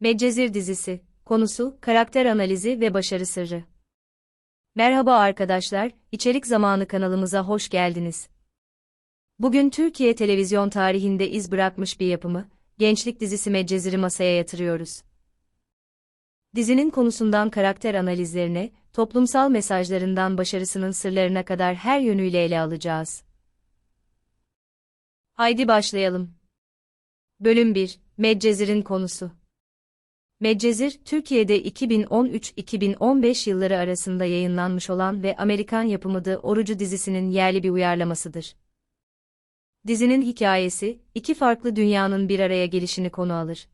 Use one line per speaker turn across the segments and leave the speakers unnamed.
Medcezir dizisi, konusu, karakter analizi ve başarı sırrı. Merhaba arkadaşlar, İçerik Zamanı kanalımıza hoş geldiniz. Bugün Türkiye televizyon tarihinde iz bırakmış bir yapımı, gençlik dizisi Medcezir'i masaya yatırıyoruz. Dizinin konusundan karakter analizlerine, toplumsal mesajlarından başarısının sırlarına kadar her yönüyle ele alacağız. Haydi başlayalım. Bölüm 1, Medcezir'in konusu. Medcezir, Türkiye'de 2013-2015 yılları arasında yayınlanmış olan ve Amerikan yapımı The Orucu dizisinin yerli bir uyarlamasıdır. Dizinin hikayesi, iki farklı dünyanın bir araya gelişini konu alır.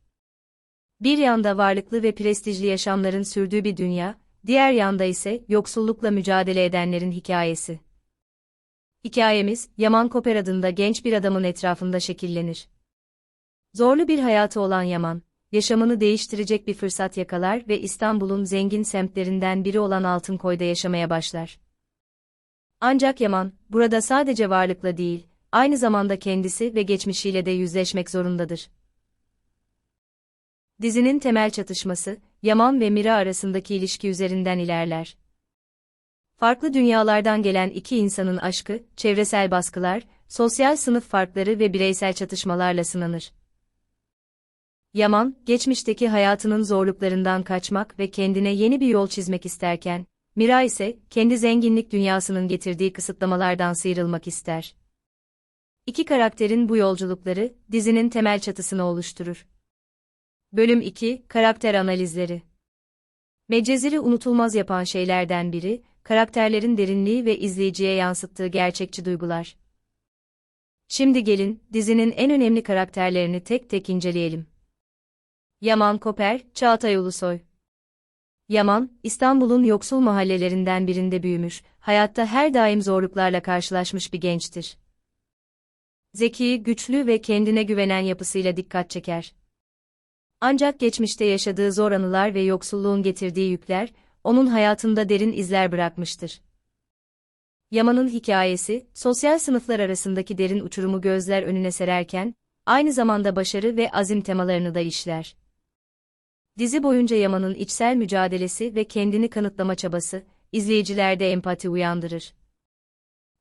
Bir yanda varlıklı ve prestijli yaşamların sürdüğü bir dünya, diğer yanda ise yoksullukla mücadele edenlerin hikayesi. Hikayemiz, Yaman Koper adında genç bir adamın etrafında şekillenir. Zorlu bir hayatı olan Yaman, yaşamını değiştirecek bir fırsat yakalar ve İstanbul'un zengin semtlerinden biri olan Altınkoy'da yaşamaya başlar. Ancak Yaman, burada sadece varlıkla değil, aynı zamanda kendisi ve geçmişiyle de yüzleşmek zorundadır. Dizinin temel çatışması, Yaman ve Mira arasındaki ilişki üzerinden ilerler. Farklı dünyalardan gelen iki insanın aşkı, çevresel baskılar, sosyal sınıf farkları ve bireysel çatışmalarla sınanır. Yaman, geçmişteki hayatının zorluklarından kaçmak ve kendine yeni bir yol çizmek isterken, Mira ise kendi zenginlik dünyasının getirdiği kısıtlamalardan sıyrılmak ister. İki karakterin bu yolculukları dizinin temel çatısını oluşturur. Bölüm 2 Karakter analizleri. Meceziri unutulmaz yapan şeylerden biri, karakterlerin derinliği ve izleyiciye yansıttığı gerçekçi duygular. Şimdi gelin, dizinin en önemli karakterlerini tek tek inceleyelim. Yaman Koper, Çağatay Ulusoy. Yaman, İstanbul'un yoksul mahallelerinden birinde büyümüş, hayatta her daim zorluklarla karşılaşmış bir gençtir. Zeki, güçlü ve kendine güvenen yapısıyla dikkat çeker. Ancak geçmişte yaşadığı zor anılar ve yoksulluğun getirdiği yükler, onun hayatında derin izler bırakmıştır. Yaman'ın hikayesi, sosyal sınıflar arasındaki derin uçurumu gözler önüne sererken, aynı zamanda başarı ve azim temalarını da işler. Dizi boyunca Yaman'ın içsel mücadelesi ve kendini kanıtlama çabası, izleyicilerde empati uyandırır.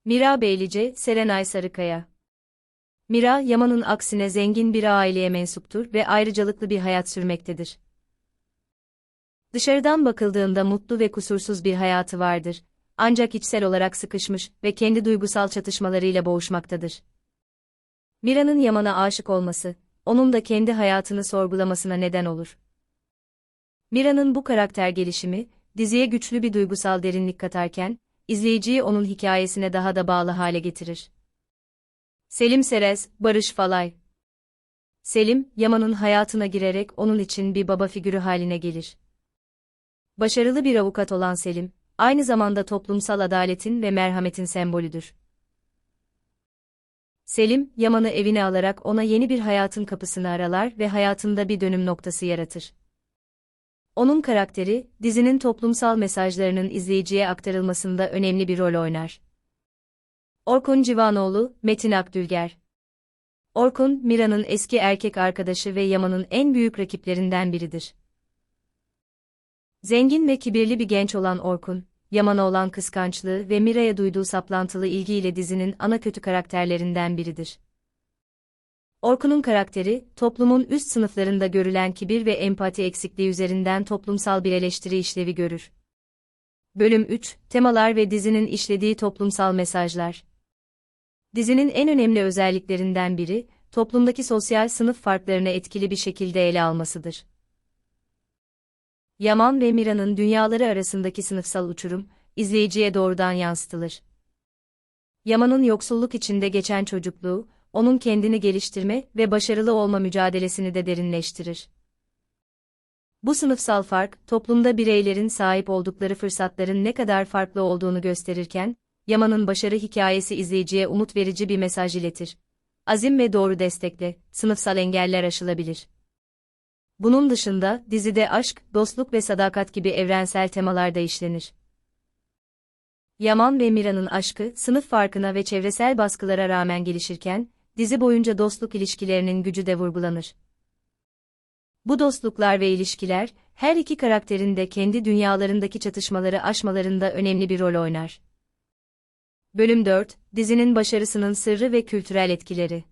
Mira Beylice, Serenay Sarıkaya Mira, Yaman'ın aksine zengin bir aileye mensuptur ve ayrıcalıklı bir hayat sürmektedir. Dışarıdan bakıldığında mutlu ve kusursuz bir hayatı vardır, ancak içsel olarak sıkışmış ve kendi duygusal çatışmalarıyla boğuşmaktadır. Mira'nın Yaman'a aşık olması, onun da kendi hayatını sorgulamasına neden olur. Mira'nın bu karakter gelişimi, diziye güçlü bir duygusal derinlik katarken, izleyiciyi onun hikayesine daha da bağlı hale getirir. Selim Serez, Barış Falay Selim, Yaman'ın hayatına girerek onun için bir baba figürü haline gelir. Başarılı bir avukat olan Selim, aynı zamanda toplumsal adaletin ve merhametin sembolüdür. Selim, Yaman'ı evine alarak ona yeni bir hayatın kapısını aralar ve hayatında bir dönüm noktası yaratır. Onun karakteri, dizinin toplumsal mesajlarının izleyiciye aktarılmasında önemli bir rol oynar. Orkun Civanoğlu, Metin Akdülger Orkun, Mira'nın eski erkek arkadaşı ve Yaman'ın en büyük rakiplerinden biridir. Zengin ve kibirli bir genç olan Orkun, Yaman'a olan kıskançlığı ve Mira'ya duyduğu saplantılı ilgiyle dizinin ana kötü karakterlerinden biridir. Orkun'un karakteri, toplumun üst sınıflarında görülen kibir ve empati eksikliği üzerinden toplumsal bir eleştiri işlevi görür. Bölüm 3, Temalar ve dizinin işlediği toplumsal mesajlar. Dizinin en önemli özelliklerinden biri, toplumdaki sosyal sınıf farklarını etkili bir şekilde ele almasıdır. Yaman ve Mira'nın dünyaları arasındaki sınıfsal uçurum, izleyiciye doğrudan yansıtılır. Yaman'ın yoksulluk içinde geçen çocukluğu, onun kendini geliştirme ve başarılı olma mücadelesini de derinleştirir. Bu sınıfsal fark, toplumda bireylerin sahip oldukları fırsatların ne kadar farklı olduğunu gösterirken, Yaman'ın başarı hikayesi izleyiciye umut verici bir mesaj iletir. Azim ve doğru destekle, sınıfsal engeller aşılabilir. Bunun dışında, dizide aşk, dostluk ve sadakat gibi evrensel temalar da işlenir. Yaman ve Mira'nın aşkı, sınıf farkına ve çevresel baskılara rağmen gelişirken, dizi boyunca dostluk ilişkilerinin gücü de vurgulanır. Bu dostluklar ve ilişkiler, her iki karakterin de kendi dünyalarındaki çatışmaları aşmalarında önemli bir rol oynar. Bölüm 4, dizinin başarısının sırrı ve kültürel etkileri.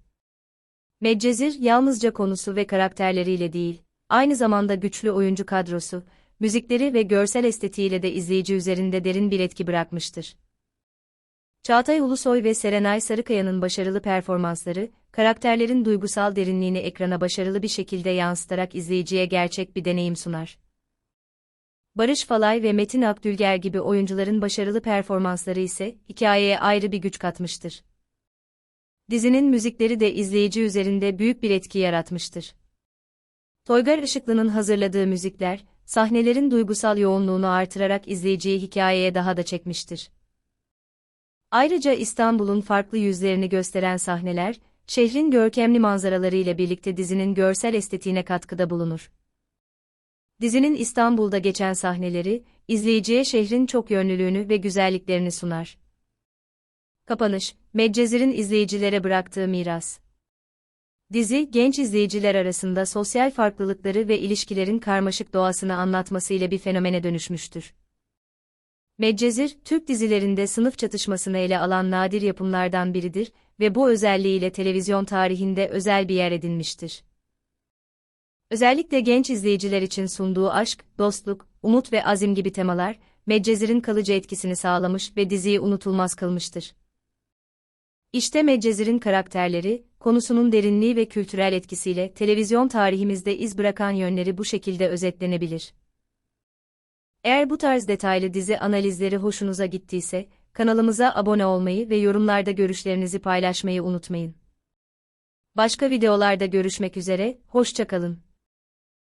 Medcezir, yalnızca konusu ve karakterleriyle değil, aynı zamanda güçlü oyuncu kadrosu, müzikleri ve görsel estetiğiyle de izleyici üzerinde derin bir etki bırakmıştır. Çağatay Ulusoy ve Serenay Sarıkaya'nın başarılı performansları, karakterlerin duygusal derinliğini ekrana başarılı bir şekilde yansıtarak izleyiciye gerçek bir deneyim sunar. Barış Falay ve Metin Akdülger gibi oyuncuların başarılı performansları ise hikayeye ayrı bir güç katmıştır. Dizinin müzikleri de izleyici üzerinde büyük bir etki yaratmıştır. Toygar Işıklı'nın hazırladığı müzikler, sahnelerin duygusal yoğunluğunu artırarak izleyiciyi hikayeye daha da çekmiştir. Ayrıca İstanbul'un farklı yüzlerini gösteren sahneler, şehrin görkemli manzaraları ile birlikte dizinin görsel estetiğine katkıda bulunur. Dizinin İstanbul'da geçen sahneleri, izleyiciye şehrin çok yönlülüğünü ve güzelliklerini sunar. Kapanış, Medcezir'in izleyicilere bıraktığı miras. Dizi, genç izleyiciler arasında sosyal farklılıkları ve ilişkilerin karmaşık doğasını anlatmasıyla bir fenomene dönüşmüştür. Medcezir, Türk dizilerinde sınıf çatışmasını ele alan nadir yapımlardan biridir ve bu özelliğiyle televizyon tarihinde özel bir yer edinmiştir. Özellikle genç izleyiciler için sunduğu aşk, dostluk, umut ve azim gibi temalar, Medcezir'in kalıcı etkisini sağlamış ve diziyi unutulmaz kılmıştır. İşte Medcezir'in karakterleri, konusunun derinliği ve kültürel etkisiyle televizyon tarihimizde iz bırakan yönleri bu şekilde özetlenebilir. Eğer bu tarz detaylı dizi analizleri hoşunuza gittiyse, kanalımıza abone olmayı ve yorumlarda görüşlerinizi paylaşmayı unutmayın. Başka videolarda görüşmek üzere, hoşçakalın.